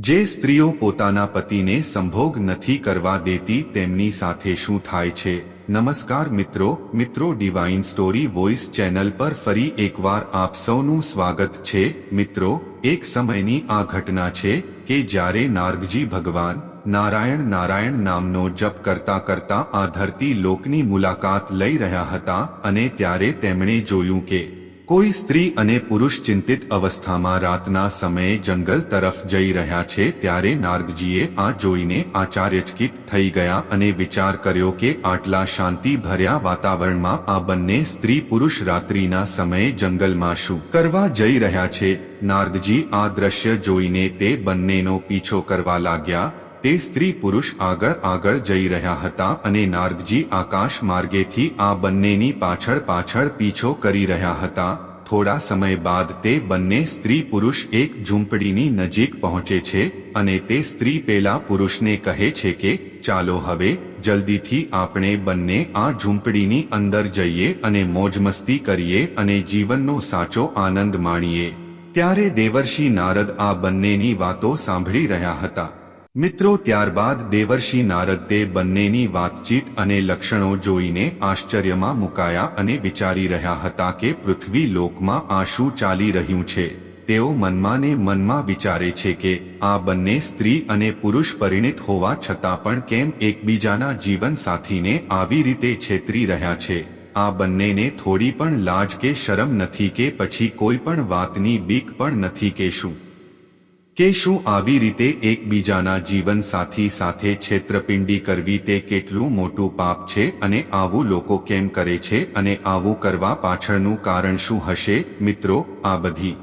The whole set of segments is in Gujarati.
જે સ્ત્રીઓ પોતાના પતિને સંભોગ નથી કરવા દેતી તેમની સાથે શું થાય છે? નમસ્કાર મિત્રો મિત્રો ડિવાઇન સ્ટોરી વોઇસ ચેનલ પર ફરી એકવાર આપ સૌનું સ્વાગત છે. મિત્રો, એક સમયની આ ઘટના છે કે જ્યારે નારદજી ભગવાન નારાયણ નારાયણ નામનો જપ કરતા કરતા આ ધરતી લોકની મુલાકાત લઈ રહ્યા હતા અને ત્યારે તેમણે જોયું કે કોઈ સ્ત્રી અને પુરુષ ચિંતિત અવસ્થામાં રાતના સમયે જંગલ તરફ જઈ રહ્યા છે ત્યારે નારદજીએ આ જોઈને આચાર્યચકિત થઈ ગયા અને વિચાર કર્યો કે આટલા શાંતિ ભર્યા વાતાવરણમાં આ બંને સ્ત્રી પુરુષ રાત્રિના સમયે જંગલમાં શું કરવા જઈ રહ્યા છે? નારદજી આ દ્રશ્ય જોઈને તે બંનેનો પીછો કરવા લાગ્યા. તે સ્ત્રી પુરુષ આગળ આગળ જઈ રહ્યા હતા અને નારદજી આકાશ માર્ગેથી આ બંનેની પાછળ પાછળ પીછો કરી રહ્યા હતા. થોડા સમય બાદ તે બંને સ્ત્રી પુરુષ એક ઝૂંપડીની નજીક પહોંચે છે અને તે સ્ત્રી પેલા પુરુષને કહે છે કે, ચાલો હવે, જલ્દીથી આપણે બંને આ ઝૂંપડીની અંદર જઈએ અને મોજમસ્તી કરીએ અને જીવનનો સાચો આનંદ માણીએ. ત્યારે દેવર્ષિ નારદ આ બંનેની વાતો સાંભળી રહ્યા હતા. મિત્રો, ત્યારબાદ દેવર્ષિ નારદ બંનેની વાતચીત અને લક્ષણો જોઈને આશ્ચર્યમાં મુકાયા અને વિચારી રહ્યા હતા કે પૃથ્વી લોકમાં આ શું ચાલી રહ્યું છે. તેઓ મનમાં ને મનમાં વિચારે છે કે, આ બંને સ્ત્રી અને પુરુષ પરિણિત હોવા છતાં પણ કેમ એકબીજાના જીવન સાથીને આવી રીતે છેતરી રહ્યા છે? આ બંનેને થોડી પણ લાજ કે શરમ નથી કે પછી કોઈ પણ વાતની બીક પણ નથી કે શું? કે શું આવી રીતે એકબીજાના જીવન સાથી સાથે છેતરપિંડી કરવી તે કેટલું મોટું પાપ છે અને આવું લોકો કેમ કરે છે અને આવું કરવા પાછળનું કારણ શું હશે? મિત્રો, આ બધી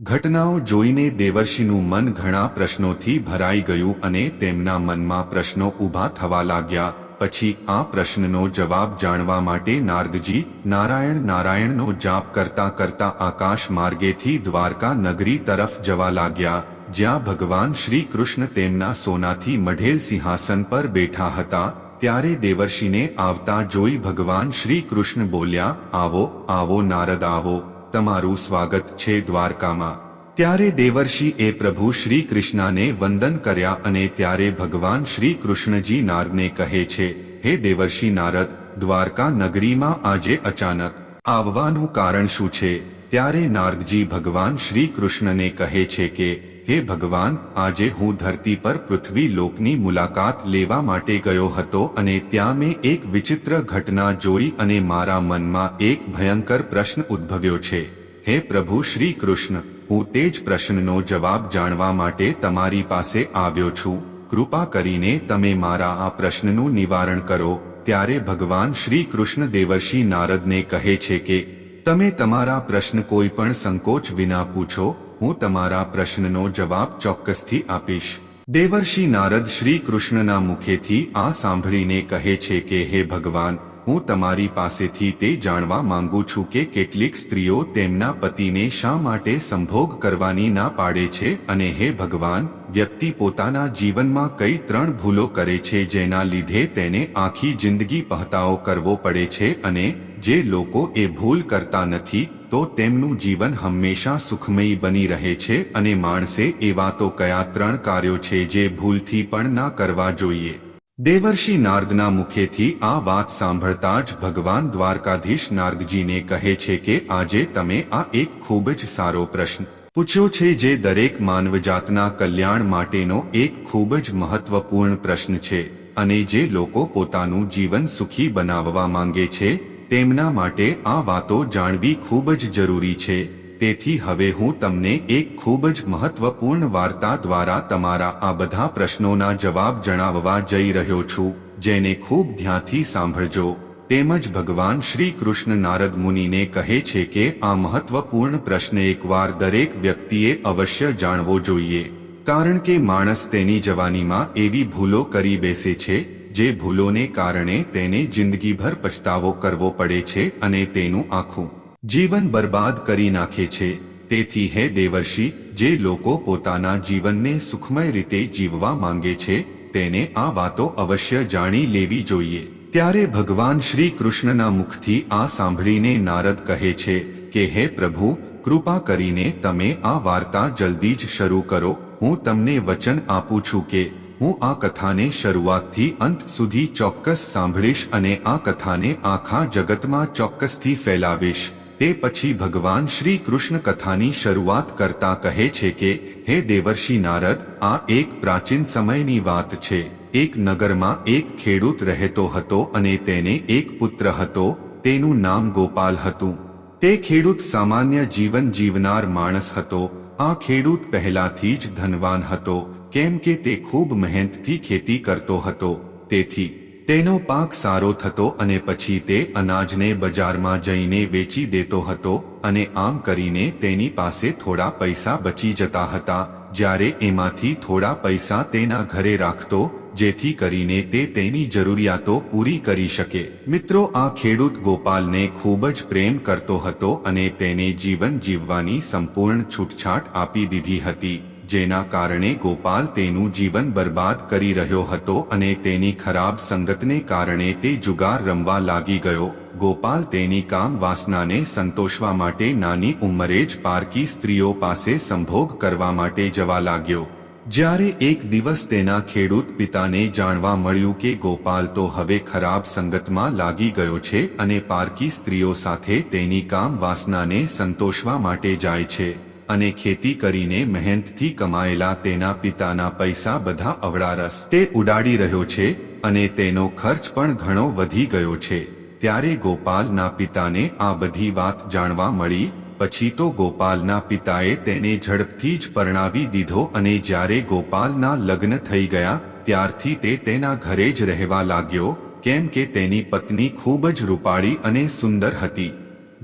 ઘટનાઓ જોઈને દેવર્ષિનું મન ઘણા પ્રશ્નોથી ભરાઈ ગયું અને તેમના મનમાં પ્રશ્નો ઊભા થવા લાગ્યા. પછી આ પ્રશ્નનો જવાબ જાણવા માટે નારદજી, નારાયણ, નારાયણનો જાપ કરતા કરતા આકાશ માર્ગેથી દ્વારકા નગરી તરફ જવા લાગ્યા. જ્યાં ભગવાન શ્રી કૃષ્ણ તેમના સોનાથી મઢેલ સિંહાસન પર બેઠા હતા, ત્યારે દેવર્ષિને આવતા જોઈ ભગવાન શ્રી કૃષ્ણ બોલ્યા, આવો આવો નારદ, આવો, તમારું સ્વાગત છે દ્વારકામાં. ત્યારે દેવર્ષિ એ પ્રભુ શ્રી કૃષ્ણને વંદન કર્યા અને ત્યારે ભગવાન શ્રી કૃષ્ણજી નારદને કહે છે, હે દેવર્ષિ નારદ, દ્વારકા નગરીમાં આજે અચાનક આવવાનું કારણ શું છે? ત્યારે નારદજી ભગવાન શ્રી કૃષ્ણને કહે છે કે હે ભગવાન, આજે હું ધરતી પર પૃથ્વી લોકની મુલાકાત લેવા માટે ગયો હતો અને ત્યાં મેં એક વિચિત્ર ઘટના જોઈ અને મારા મનમાં એક ભયંકર પ્રશ્ન ઉદ્ભવ્યો છે. હે પ્રભુ શ્રી કૃષ્ણ, હું તે જ પ્રશ્નનો જવાબ જાણવા માટે તમારી પાસે આવ્યો છું. કૃપા કરીને તમે મારા આ પ્રશ્નનું નિવારણ કરો. ત્યારે ભગવાન શ્રી કૃષ્ણ દેવર્ષિ નારદને કહે છે કે, તમે તમારા પ્રશ્ન કોઈ પણ સંકોચ વિના પૂછો હું તમારા પ્રશ્નનો જવાબ ચોક્કસથી આપીશ. દેવર્ષિ નારદ શ્રી કૃષ્ણના મુખેથી આ સાંભળીને કહે છે કે, હે ભગવાન, હું તમારી પાસેથી તે જાણવા માંગુ છું કે કેટલીક સ્ત્રીઓ તેમના પતિને શા માટે સંભોગ કરવાની ના પાડે છે અને હે ભગવાન, વ્યક્તિ પોતાના જીવનમાં કઈ ત્રણ ભૂલો કરે છે જેના લીધે તેને આખી જિંદગી પહતાઓ કરવો પડે છે અને જે લોકો એ ભૂલ કરતા નથી, તો તેમનું જીવન હંમેશા સુખમયી બની રહે છે અને માણસે એવા તો કયા ત્રણ કાર્યો છે જે ભૂલથી પણ ના કરવા જોઈએ. દેવર્ષિ નારદના મુખેથી આ વાત સાંભળતા જ ભગવાન દ્વારકાધીશ નારદજીને કહે છે કે આજે તમે આ એક ખૂબ જ સારો પ્રશ્ન પૂછ્યો છે જે દરેક માનવજાતના કલ્યાણ માટેનો એક ખૂબ જ મહત્વપૂર્ણ પ્રશ્ન છે અને જે લોકો પોતાનું જીવન સુખી બનાવવા માંગે છે તેમના માટે આ વાતો જાણવી ખૂબ જ જરૂરી છે. તેથી હવે હું તમને એક ખૂબ જ મહત્વપૂર્ણ વાર્તા દ્વારા તમારા આ બધા પ્રશ્નોના જવાબ જણાવવા જઈ રહ્યો છું, જેને ખૂબ ધ્યાનથી સાંભળજો. તેમજ ભગવાન શ્રી કૃષ્ણ નારદ મુનિને કહે છે કે આ મહત્વપૂર્ણ પ્રશ્ન એકવાર દરેક વ્યક્તિએ અવશ્ય જાણવો જોઈએ. કારણ કે માણસ તેની જવાનીમાં એવી ભૂલો કરી બેસે છે જે ભૂલોને કારણે તેને જિંદગીભર પછતાવો કરવો પડે છે અને તેનું આખું જીવન બરબાદ કરી નાખે છે. તેથી હે દેવર્ષિ, જે લોકો પોતાના જીવનને સુખમય રીતે જીવવા માંગે છે, તેને આ વાતો અવશ્ય જાણી લેવી જોઈએ. ત્યારે ભગવાન શ્રી કૃષ્ણના મુખથી આ સાંભળીને નારદ કહે છે કે, હે પ્રભુ, કૃપા કરીને તમે આ વાર્તા જલ્દી જ શરૂ કરો. હું તમને વચન આપું છું કે હું આ કથાને શરૂઆતથી અંત સુધી ચોક્કસ સાંભળીશ અને આ કથાને આખા જગતમાં ચોક્કસથી ફેલાવીશ. તે પછી ભગવાન શ્રી કૃષ્ણ કથાની શરૂઆત કરતા કહે છે કે, હે દેવર્ષિ નારદ, આ એક પ્રાચીન સમયની વાત છે. એક નગરમાં એક ખેડૂત રહેતો હતો અને તેને એક પુત્ર હતો. તેનું નામ ગોપાલ હતું. તે ખેડૂત સામાન્ય જીવન જીવનાર માણસ હતો. આ ખેડૂત પહેલાથી જ ધનવાન હતો. કેમ કે તે ખૂબ મહેનતથી ખેતી કરતો હતો, તેથી તેનો પાક સારો થતો અને પછી તે અનાજને બજારમાં જઈને વેચી દેતો હતો અને આમ કરીને તેની પાસે થોડા પૈસા બચી જતા હતા, જ્યારે એમાંથી થોડા પૈસા તેના ઘરે રાખતો, જેથી કરીને તે તેની જરૂરિયાતો પૂરી કરી શકે. મિત્રો, આ ખેડૂત ગોપાલને ખૂબ જ પ્રેમ કરતો હતો અને તેને જીવન જીવવાની સંપૂર્ણ છૂટછાટ આપી દીધી હતી. જેના કારણે ગોપાલ તેનું જીવન બરબાદ કરી રહ્યો હતો અને તેની ખરાબ સંગતને કારણે તે જુગાર રમવા લાગી ગયો. ગોપાલ તેની કામ વાસનાને સંતોષવા માટે નાની ઉંમરે જ પારકી સ્ત્રીઓ પાસે સંભોગ કરવા માટે જવા લાગ્યો. જ્યારે એક દિવસ તેના ખેડૂત પિતાને જાણવા મળ્યું કે ગોપાલ તો હવે ખરાબ સંગતમાં લાગી ગયો છે અને પારકી સ્ત્રીઓ સાથે તેની કામ વાસનાને સંતોષવા માટે જાય છે. અને ખેતી કરીને મહેનતથી કમાયેલા તેના પિતાના પૈસા બધા અવળારસ તે ઉડાડી રહ્યો છે અને તેનો ખર્ચ પણ ઘણો વધી ગયો છે. ત્યારે ગોપાલના પિતાને આ બધી વાત જાણવા મળી, પછી તો ગોપાલના પિતાએ તેને ઝડપથી જ પરણાવી દીધો અને જ્યારે ગોપાલના લગ્ન થઈ ગયા, ત્યારથી તે તેના ઘરે જ રહેવા લાગ્યો, કેમ કે તેની પત્ની ખૂબ જ રૂપાળી અને સુંદર હતી.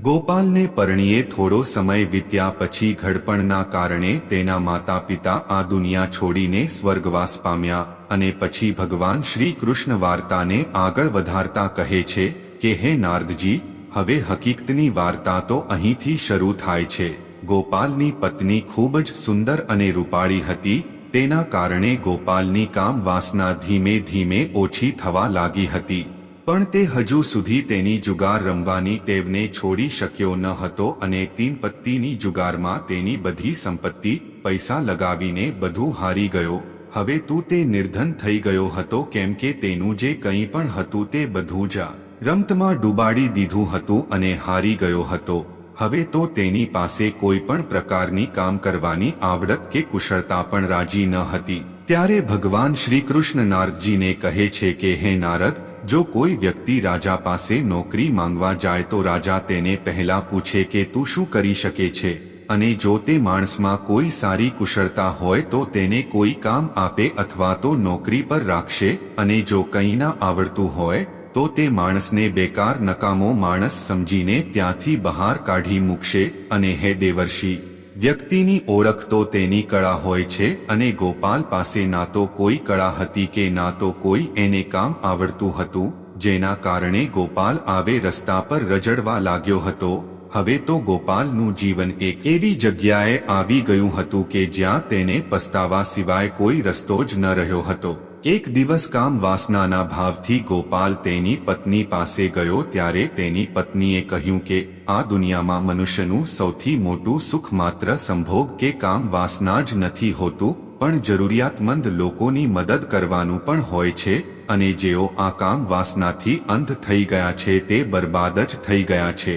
ગોપાલને પરણીએ થોડો સમય વીત્યા પછી ઘડપણના કારણે તેના માતા પિતા આ દુનિયા છોડીને સ્વર્ગવાસ પામ્યા અને પછી ભગવાન શ્રી કૃષ્ણ વાર્તાને આગળ વધારતા કહે છે કે, હે નારદજી, હવે હકીકતની વાર્તા તો અહીંથી શરૂ થાય છે. ગોપાલની પત્ની ખૂબ જ સુંદર અને રૂપાળી હતી. તેના કારણે ગોપાલની કામ વાસના ધીમે ધીમે ઓછી થવા લાગી હતી. પણ તે હજુ સુધી તેની જુગાર રમવાની ટેવને છોડી શક્યો ન હતો અને તીન પત્તીની જુગારમાં તેની બધી સંપત્તિ, પૈસા લગાવીને બધું હારી ગયો. હવે તું તે નિર્ધન થઈ ગયો હતો કેમ કે તેનું જે કંઈ પણ હતું તે બધું જ રમતમાં ડૂબાડી દીધું હતું અને હારી ગયો હતો. હવે તો તેની પાસે કોઈ પણ પ્રકારની કામ કરવાની આવડત કે કુશળતા પણ રાજી ન હતી. ત્યારે ભગવાન શ્રી કૃષ્ણ નારદજીને કહે છે કે, હે નારદ જો કોઈ વ્યક્તિ રાજા પાસે નોકરી માંગવા જાય તો રાજા તેને પહેલા પૂછે કે તું શું કરી શકે છે? અને જો તે માણસમાં કોઈ સારી કુશળતા હોય તો તેને કોઈ કામ આપે અથવા તો નોકરી પર રાખશે, અને જો કંઈ ના આવડતું હોય, તો તે માણસને બેકાર નકામો માણસ સમજીને ત્યાંથી બહાર કાઢી મૂકશે, અને હે દેવર્ષિ વ્યક્તિની ઓળખ તો તેની કળા હોય છે અને ગોપાલ પાસે ના તો કોઈ કળા હતી કે ના તો કોઈ એને કામ આવડતું હતું, જેના કારણે ગોપાલ આવે રસ્તા પર રજડવા લાગ્યો હતો. હવે તો ગોપાલનું જીવન એક એવી જગ્યાએ આવી ગયું હતું કે જ્યાં તેને પસ્તાવા સિવાય કોઈ રસ્તો જ ન રહ્યો હતો. એક દિવસ કામ વાસનાના ભાવથી ગોપાલ તેની પત્ની પાસે ગયો ત્યારે તેની પત્નીએ કહ્યું કે, આ દુનિયામાં મનુષ્યનું સૌથી મોટું સુખ માત્ર સંભોગ કે કામ વાસના જ નથી હોતું, પણ જરૂરિયાતમંદ લોકોની મદદ કરવાનું પણ હોય છે, અને જેઓ આ કામ વાસનાથી અંધ થઈ ગયા છે તે બરબાદ જ થઈ ગયા છે.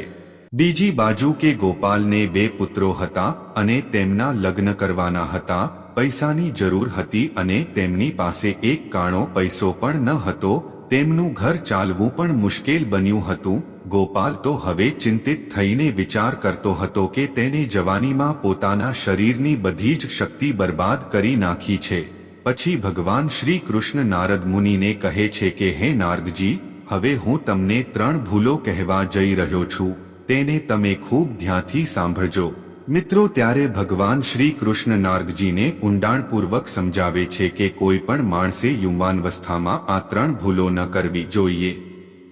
બીજી બાજુ કે ગોપાલને બે પુત્રો હતા, અને તેમના લગ્ન કરવાના હતા પૈસાની જરૂર હતી અને તેમની પાસે એક કાણો પૈસો પણ ન હતો, તેમનું ઘર ચાલવું પણ મુશ્કેલ બન્યું હતું. ગોપાલ તો હવે ચિંતિત થઈને વિચાર કરતો હતો કે તેને જવાનીમાં પોતાના શરીરની બધી જ શક્તિ બરબાદ કરી નાખી છે. પછી ભગવાન શ્રી કૃષ્ણ નારદ મુનિને કહે છે કે, હે નારદજી, હવે હું તમને ત્રણ ભૂલો કહેવા જઈ રહ્યો છું. તેને તમે ખૂબ ધ્યાનથી સાંભળજો. મિત્રો, ત્યારે ભગવાન શ્રી કૃષ્ણ નાર્ગજીને ઊંડાણપૂર્વક સમજાવે છે કે કોઈ પણ માણસે યુવાનવસ્થામાં આ ત્રણ ભૂલો ન કરવી જોઈએ.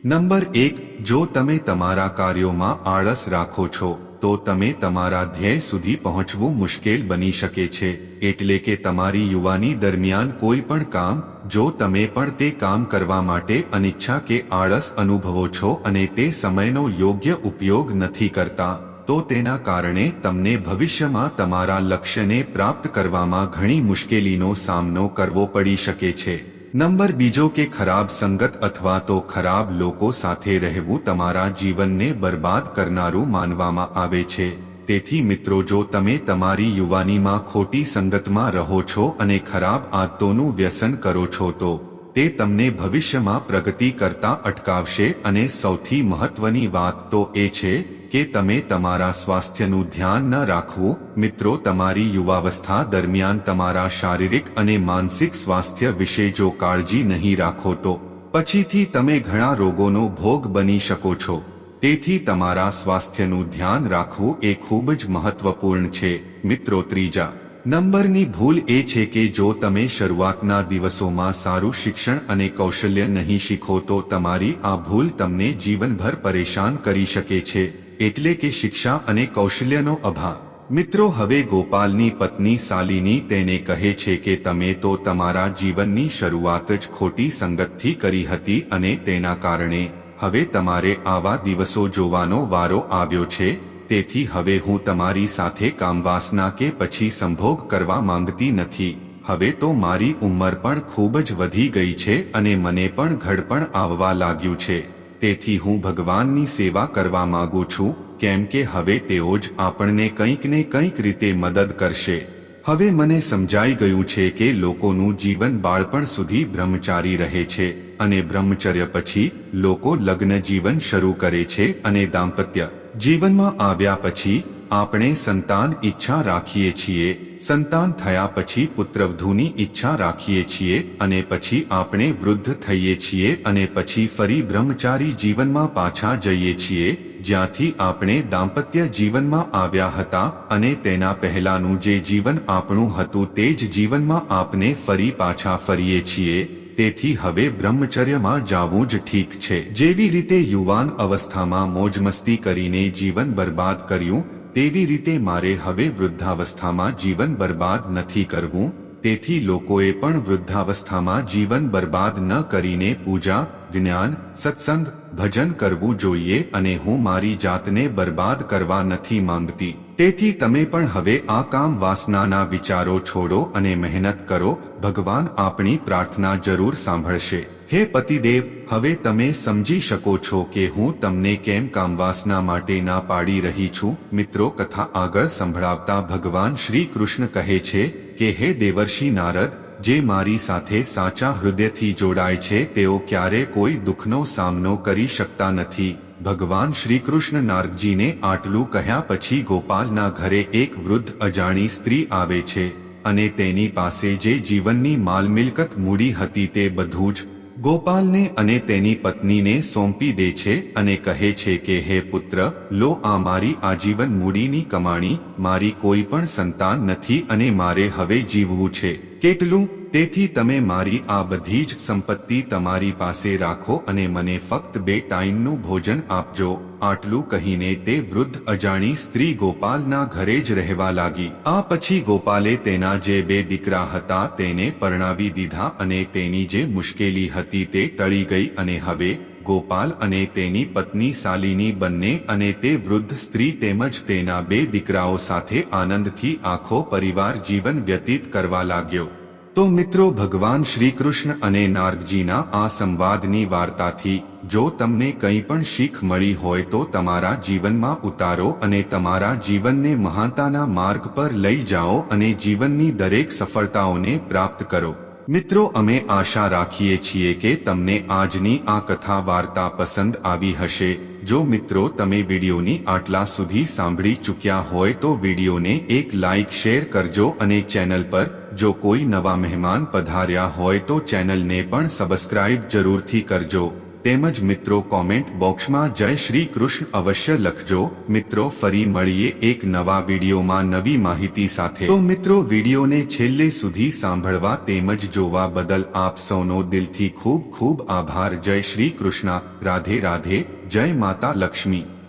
નંબર એક, જો તમે તમારા કાર્યોમાં આળસ રાખો છો, તો તમે તમારા ધ્યેય સુધી પહોંચવું મુશ્કેલ બની શકે છે, એટલે કે તમારી યુવાની દરમિયાન કોઈ પણ કામ, જો તમે પણ તે કામ કરવા માટે અનિચ્છા કે આળસ અનુભવો છો અને તે સમયનો યોગ્ય ઉપયોગ નથી કરતા. તો તેના કારણે તમને ભવિષ્યમાં તમારા લક્ષ્યને પ્રાપ્ત કરવામાં ઘણી મુશ્કેલીનો સામનો કરવો પડી શકે છે. નંબર બીજો કે ખરાબ સંગત અથવા તો ખરાબ લોકો સાથે રહેવું તમારા જીવનને બરબાદ કરનારું માનવામાં આવે છે. તેથી મિત્રો, જો તમે તમારી યુવાનીમાં ખોટી સંગતમાં રહો છો અને ખરાબ આદતોનું વ્યસન કરો છો તો તે તમને ભવિષ્યમાં પ્રગતિ કરતા અટકાવશે અને સૌથી મહત્વની વાત તો એ છે કે તમે તમારા સ્વાસ્થ્યનું ધ્યાન ન રાખવું. મિત્રો, તમારી યુવાવસ્થા દરમિયાન તમારા શારીરિક અને માનસિક સ્વાસ્થ્ય વિશે જો કાળજી નહીં રાખો તો પછીથી તમે ઘણા રોગોનો ભોગ બની શકો છો. તેથી તમારા સ્વાસ્થ્યનું ધ્યાન રાખવું એ ખૂબ જ મહત્વપૂર્ણ છે. મિત્રો, ત્રીજા નંબરની ભૂલ એ છે કે જો તમે શરૂઆતના દિવસોમાં સારું શિક્ષણ અને કૌશલ્ય નહીં શીખો તો તમારી આ ભૂલ તમને જીવનભર પરેશાન કરી શકે છે, એટલે કે શિક્ષા અને કૌશલ્યનો અભાવ. મિત્રો, હવે ગોપાલની પત્ની સાલીની તેને કહે છે કે તમે તો તમારા જીવનની શરૂઆત જ ખોટી સંગતથી કરી હતી અને તેના કારણે હવે તમારે આવા દિવસો જોવાનો વારો આવ્યો છે. તેથી હવે હું તમારી સાથે કામવાસના કે પછી સંભોગ કરવા માંગતી નથી. હવે તો મારી ઉંમર પણ ખૂબ જ વધી ગઈ છે અને મને પણ ઘડપણ આવવા લાગ્યું છે. તેથી હું ભગવાનની સેવા કરવા માંગુ છું, કેમ કે હવે તેઓ જ આપણને કંઈક ને કંઈક રીતે મદદ કરશે. હવે મને સમજાઈ ગયું છે કે લોકોનું જીવન બાળપણ સુધી બ્રહ્મચારી રહે છે, અને બ્રહ્મચર્ય પછી લોકો લગ્ન જીવન શરૂ કરે છે અને દાંપત્ય જીવનમાં આવ્યા પછી આપણે સંતાન ઈચ્છા રાખીએ છીએ. સંતાન થયા પછી પુત્રવધુની ઈચ્છા રાખીએ છીએ અને પછી આપણે વૃદ્ધ થઈએ છીએ અને પછી ફરી બ્રહ્મચારી જીવનમાં પાછા જઈએ છીએ, જ્યાંથી આપણે દાંપત્ય જીવનમાં આવ્યા હતા અને તેના પહેલાનું જે જીવન આપણું હતું તે જ જીવનમાં આપણે ફરી પાછા ફરીએ છીએ. તેથી હવે બ્રહ્મચર્યમાં જાવું જ ઠીક છે. જેવી રીતે યુવાન અવસ્થામાં મોજ મસ્તી કરીને જીવન બરબાદ કર્યું, તેવી રીતે મારે હવે વૃદ્ધાવસ્થામાં જીવન બરબાદ નથી કરવું, તેથી લોકોએ પણ વૃદ્ધાવસ્થામાં જીવન બરબાદ ન કરીને પૂજા, જ્ઞાન, સત્સંગ ભજન કરવું જોઈએ અને હું મારી જાતને બરબાદ કરવા નથી માંગતી. તેથી તમે પણ હવે આ કામ વાસનાના વિચારો છોડો અને મહેનત કરો. ભગવાન આપણી પ્રાર્થના જરૂર સાંભળશે. હે પતિદેવ, હવે તમે સમજી શકો છો કે હું તમને કેમ કામવાસના માટે ના પાડી રહી છું. મિત્રો, કથા આગળ સંભળાવતા ભગવાન શ્રી કૃષ્ણ કહે છે કે, હે દેવર્ષિ નારદ જે મારી સાથે સાચા હૃદયથી જોડાય છે, તેઓ ક્યારે કોઈ દુઃખનો સામનો કરી શકતા નથી. ભગવાન શ્રીકૃષ્ણ નારદજીને આટલું કહ્યા પછી ગોપાલના ઘરે એક વૃદ્ધ અજાણી સ્ત્રી આવે છે. અને તેની પાસે જે જીવનની માલ મિલકત મૂડી હતી તે બધું જ ગોપાલને અને તેની પત્નીને સોંપી દે છે અને કહે છે કે, હે પુત્ર, લો આ મારી આજીવન મૂડીની કમાણી, મારી કોઈ પણ સંતાન નથી અને મારે હવે જીવવું છે. કેટલું તેથી તમે મારી આ બધી જ સંપત્તિ તમારી પાસે રાખો અને મને ફક્ત બે ટાઈમનું ભોજન આપજો, આટલું કહીને તે વૃદ્ધ અજાણી સ્ત્રી ગોપાલના ઘરે જ રહેવા લાગી. આ પછી ગોપાલે તેના જે બે દીકરા હતા તેને પરણાવી દીધા અને તેની જે મુશ્કેલી હતી તે ટળી ગઈ અને હવે ગોપાલ અને તેની પત્ની સાલીની બંને અને તે વૃદ્ધ સ્ત્રી તેમજ તેના બે દીકરાઓ સાથે આનંદથી આખો પરિવાર જીવન વ્યતીત કરવા લાગ્યો. તો મિત્રો ભગવાન શ્રી કૃષ્ણ અને નાર્ગજીના આ સંવાદની વાર્તાથી, જો તમને કંઈ પણ શીખ મળી હોય તો તમારા જીવનમાં ઉતારો અને તમારા જીવનને મહાનતાના માર્ગ પર લઈ જાઓ અને જીવનની દરેક સફળતાઓને પ્રાપ્ત કરો. મિત્રો, અમે આશા રાખીએ છીએ કે તમને આજની આ કથા વાર્તા પસંદ આવી હશે. જો મિત્રો, તમે વિડીયોની આટલા સુધી સાંભળી ચૂક્યા હોય તો વિડીયોને એક લાઇક શેર કરજો અને ચેનલ પર જો કોઈ નવા મહેમાન પધાર્યા હોય તો ચેનલને પણ સબસ્ક્રાઇબ જરૂરથી કરજો. તેમજ મિત્રો કોમેન્ટ બોક્સમાં જય શ્રી કૃષ્ણ અવશ્ય લખજો. મિત્રો, ફરી મળીએ એક નવા વિડીયોમાં નવી માહિતી સાથે. તો મિત્રો, વિડીયોને છેલ્લે સુધી સાંભળવા તેમજ જોવા બદલ આપ સૌનો દિલથી ખૂબ ખૂબ આભાર. જય શ્રી કૃષ્ણ. રાધે રાધે. જય માતા લક્ષ્મી.